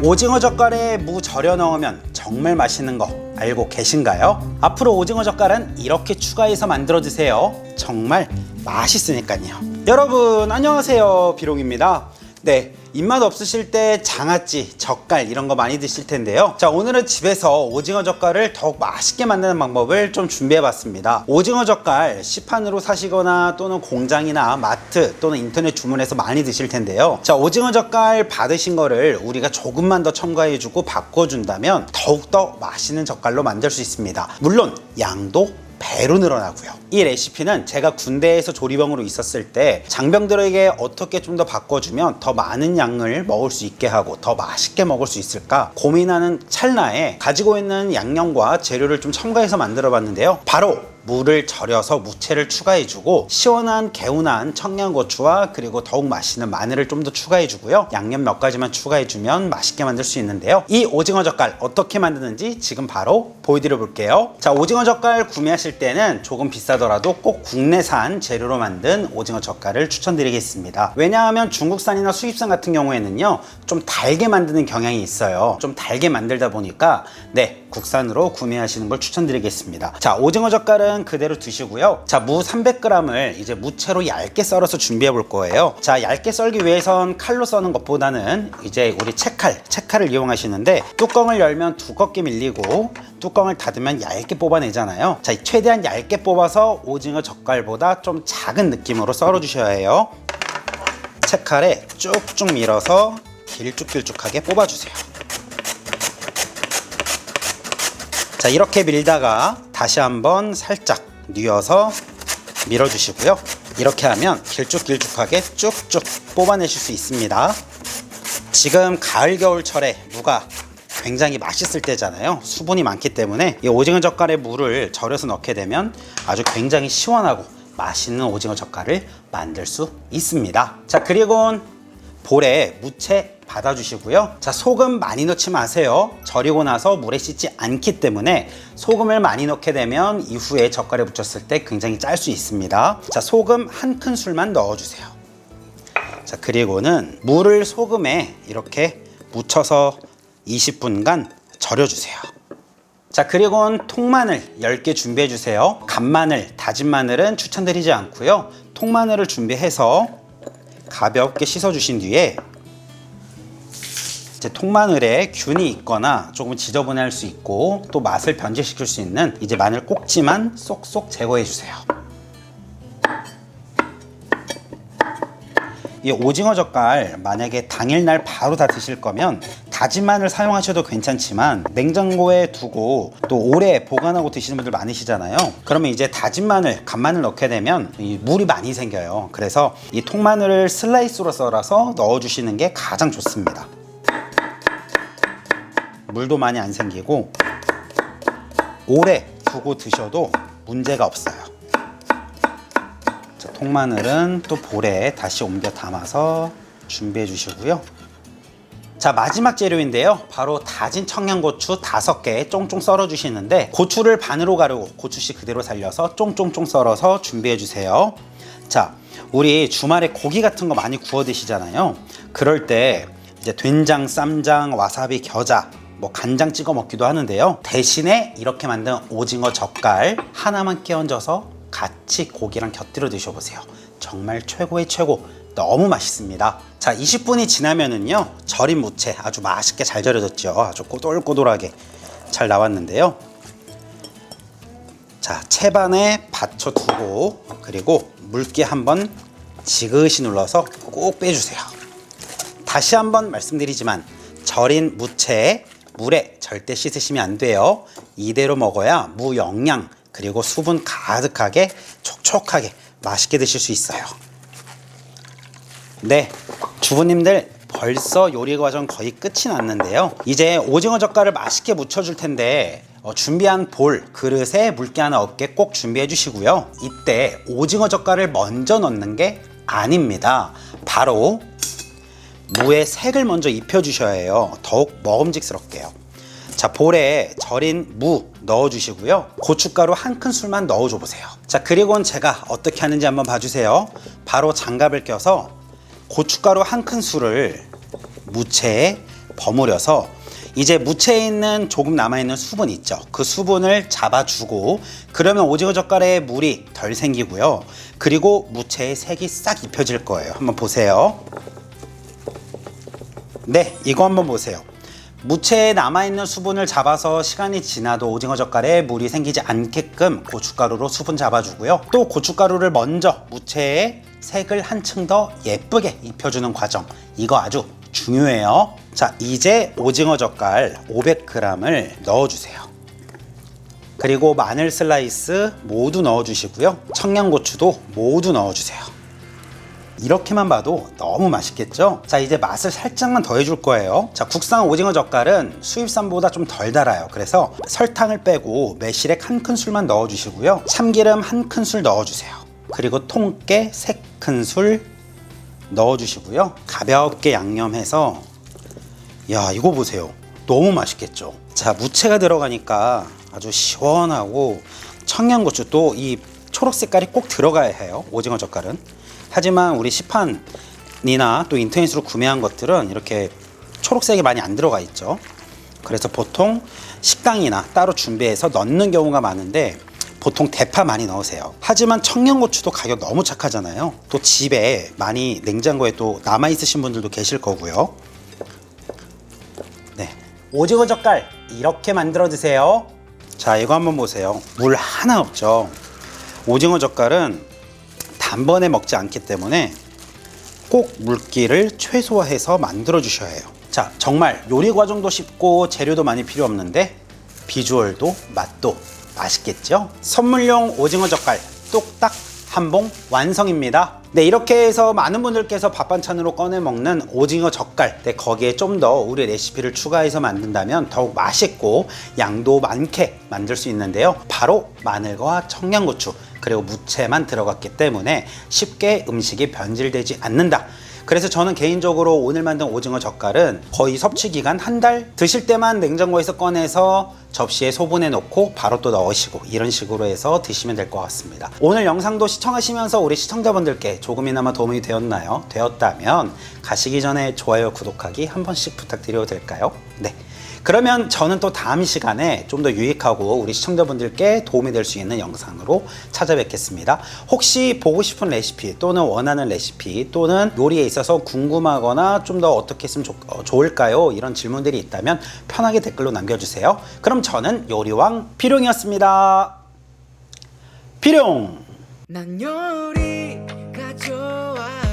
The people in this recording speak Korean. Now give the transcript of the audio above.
오징어 젓갈에 무 절여 넣으면 정말 맛있는 거 알고 계신가요? 앞으로 오징어 젓갈은 이렇게 추가해서 만들어 드세요. 정말 맛있으니까요. 여러분 안녕하세요. 비롱입니다. 네, 입맛 없으실 때 장아찌, 젓갈 이런 거 많이 드실 텐데요. 자, 오늘은 집에서 오징어 젓갈을 더욱 맛있게 만드는 방법을 좀 준비해 봤습니다. 오징어 젓갈 시판으로 사시거나 또는 공장이나 마트 또는 인터넷 주문해서 많이 드실 텐데요. 자, 오징어 젓갈 받으신 거를 우리가 조금만 더 첨가해 주고 바꿔 준다면 더욱더 맛있는 젓갈로 만들 수 있습니다. 물론 양도 배로 늘어나고요. 이 레시피는 제가 군대에서 조리병으로 있었을 때 장병들에게 어떻게 좀 더 바꿔주면 더 많은 양을 먹을 수 있게 하고 더 맛있게 먹을 수 있을까 고민하는 찰나에 가지고 있는 양념과 재료를 좀 첨가해서 만들어 봤는데요. 바로 물을 절여서 무채를 추가해주고 시원한 개운한 청양고추와 그리고 더욱 맛있는 마늘을 좀 더 추가해주고요. 양념 몇 가지만 추가해주면 맛있게 만들 수 있는데요. 이 오징어 젓갈 어떻게 만드는지 지금 바로 보여드려 볼게요. 자, 오징어 젓갈 구매하실 때는 조금 비싸더라도 꼭 국내산 재료로 만든 오징어 젓갈을 추천드리겠습니다. 왜냐하면 중국산이나 수입산 같은 경우에는요, 좀 달게 만드는 경향이 있어요. 좀 달게 만들다 보니까 네, 국산으로 구매하시는 걸 추천드리겠습니다. 자, 오징어 젓갈은 그대로 드시고요. 자, 무 300g을 이제 무채로 얇게 썰어서 준비해 볼 거예요. 자, 얇게 썰기 위해선 칼로 써는 것보다는 이제 우리 채칼, 채칼을 이용하시는데 뚜껑을 열면 두껍게 밀리고 뚜껑을 닫으면 얇게 뽑아내잖아요. 자, 최대한 얇게 뽑아서 오징어 젓갈보다 좀 작은 느낌으로 썰어 주셔야 해요. 채칼에 쭉쭉 밀어서 길쭉길쭉하게 뽑아주세요. 자 이렇게 밀다가 다시 한번 살짝 뉘어서 밀어주시고요. 이렇게 하면 길쭉길쭉하게 쭉쭉 뽑아내실 수 있습니다. 지금 가을 겨울철에 무가 굉장히 맛있을 때잖아요. 수분이 많기 때문에 이 오징어 젓갈에 물을 절여서 넣게 되면 아주 굉장히 시원하고 맛있는 오징어 젓갈을 만들 수 있습니다. 자 그리고 볼에 무채 받아주시고요. 자, 소금 많이 넣지 마세요. 절이고 나서 물에 씻지 않기 때문에 소금을 많이 넣게 되면 이후에 젓갈에 묻혔을 때 굉장히 짤 수 있습니다. 자, 소금 한 큰술만 넣어주세요. 자, 그리고는 물을 소금에 이렇게 묻혀서 20분간 절여주세요. 자, 그리고 통마늘 10개 준비해 주세요. 간마늘, 다진 마늘은 추천드리지 않고요. 통마늘을 준비해서 가볍게 씻어 주신 뒤에 이제 통마늘에 균이 있거나 조금 지저분할 수 있고 또 맛을 변질시킬 수 있는 이제 마늘 꼭지만 쏙쏙 제거해 주세요. 이 오징어 젓갈 만약에 당일날 바로 다 드실 거면 다진 마늘 사용하셔도 괜찮지만 냉장고에 두고 또 오래 보관하고 드시는 분들 많으시잖아요. 그러면 이제 다진 마늘, 간마늘 넣게 되면 이 물이 많이 생겨요. 그래서 이 통마늘을 슬라이스로 썰어서 넣어주시는 게 가장 좋습니다. 물도 많이 안 생기고 오래 두고 드셔도 문제가 없어요. 자, 통마늘은 또 볼에 다시 옮겨 담아서 준비해 주시고요. 자 마지막 재료인데요 바로 다진 청양고추 다섯 개 쫑쫑 썰어 주시는데 고추를 반으로 가르고 고추씨 그대로 살려서 쫑쫑쫑 썰어서 준비해 주세요 자 우리 주말에 고기 같은 거 많이 구워 드시잖아요 그럴 때 이제 된장 쌈장 와사비 겨자 뭐 간장 찍어 먹기도 하는데요. 대신에 이렇게 만든 오징어 젓갈 하나만 끼얹어서 같이 고기랑 곁들여 드셔보세요. 정말 최고의 최고. 너무 맛있습니다. 자 20분이 지나면은요 절인 무채 아주 맛있게 잘 절여졌죠. 아주 꼬돌꼬돌하게 잘 나왔는데요. 자 채반에 받쳐두고 그리고 물기 한번 지그시 눌러서 꼭 빼주세요. 다시 한번 말씀드리지만 절인 무채 물에 절대 씻으시면 안 돼요 이대로 먹어야 무영양 그리고 수분 가득하게 촉촉하게 맛있게 드실 수 있어요 네, 주부님들 벌써 요리 과정 거의 끝이 났는데요. 이제 오징어 젓갈을 맛있게 무쳐줄 텐데 어, 준비한 볼, 그릇에 물기 하나 없게 꼭 준비해 주시고요. 이때 오징어 젓갈을 먼저 넣는 게 아닙니다. 바로 무에 색을 먼저 입혀 주셔야 해요. 더욱 먹음직스럽게요. 자, 볼에 절인 무 넣어 주시고요. 고춧가루 한 큰술만 넣어 줘 보세요. 자, 그리고는 제가 어떻게 하는지 한번 봐주세요. 바로 장갑을 껴서 고춧가루 한 큰술을 무채에 버무려서 이제 무채에 있는 조금 남아있는 수분 있죠. 그 수분을 잡아주고 그러면 오징어 젓갈에 물이 덜 생기고요. 그리고 무채에 색이 싹 입혀질 거예요. 한번 보세요. 네, 이거 한번 보세요. 무채에 남아있는 수분을 잡아서 시간이 지나도 오징어 젓갈에 물이 생기지 않게끔 고춧가루로 수분 잡아주고요. 또 고춧가루를 먼저 무채에 색을 한층 더 예쁘게 입혀주는 과정. 이거 아주 중요해요. 자, 이제 오징어 젓갈 500g을 넣어주세요. 그리고 마늘 슬라이스 모두 넣어주시고요. 청양고추도 모두 넣어주세요. 이렇게만 봐도 너무 맛있겠죠? 자, 이제 맛을 살짝만 더해줄 거예요. 자, 국산 오징어 젓갈은 수입산보다 좀 덜 달아요. 그래서 설탕을 빼고 매실액 한 큰술만 넣어주시고요. 참기름 한 큰술 넣어주세요. 그리고 통깨 세 큰술 넣어주시고요. 가볍게 양념해서 야, 이거 보세요. 너무 맛있겠죠? 자, 무채가 들어가니까 아주 시원하고 청양고추 또 이 초록 색깔이 꼭 들어가야 해요. 오징어 젓갈은. 하지만 우리 시판이나 또 인터넷으로 구매한 것들은 이렇게 초록색이 많이 안 들어가 있죠. 그래서 보통 식당이나 따로 준비해서 넣는 경우가 많은데 보통 대파 많이 넣으세요. 하지만 청양고추도 가격 너무 착하잖아요. 또 집에 많이 냉장고에 또 남아 있으신 분들도 계실 거고요. 네. 오징어 젓갈 이렇게 만들어 드세요. 자, 이거 한번 보세요. 물 하나 없죠. 오징어 젓갈은 단번에 먹지 않기 때문에 꼭 물기를 최소화해서 만들어 주셔야 해요. 자, 정말 요리 과정도 쉽고 재료도 많이 필요 없는데 비주얼도 맛도 맛있겠죠? 선물용 오징어 젓갈 뚝딱 한 봉 완성입니다. 네, 이렇게 해서 많은 분들께서 밥 반찬으로 꺼내 먹는 오징어 젓갈. 네, 거기에 좀 더 우리 레시피를 추가해서 만든다면 더욱 맛있고 양도 많게 만들 수 있는데요. 바로 마늘과 청양고추 그리고 무채만 들어갔기 때문에 쉽게 음식이 변질되지 않는다. 그래서 저는 개인적으로 오늘 만든 오징어 젓갈은 거의 섭취 기간 한 달 드실 때만 냉장고에서 꺼내서 접시에 소분해 놓고 바로 또 넣으시고 이런 식으로 해서 드시면 될 것 같습니다. 오늘 영상도 시청하시면서 우리 시청자분들께 조금이나마 도움이 되었나요? 되었다면 가시기 전에 좋아요, 구독하기 한 번씩 부탁드려도 될까요? 네. 그러면 저는 또 다음 시간에 좀 더 유익하고 우리 시청자분들께 도움이 될 수 있는 영상으로 찾아뵙겠습니다. 혹시 보고 싶은 레시피 또는 원하는 레시피 또는 요리에 있어서 궁금하거나 좀 더 어떻게 했으면 좋, 어, 좋을까요? 이런 질문들이 있다면 편하게 댓글로 남겨주세요. 그럼 저는 요리왕 피룡이었습니다. 피룡! 난 요리가 좋아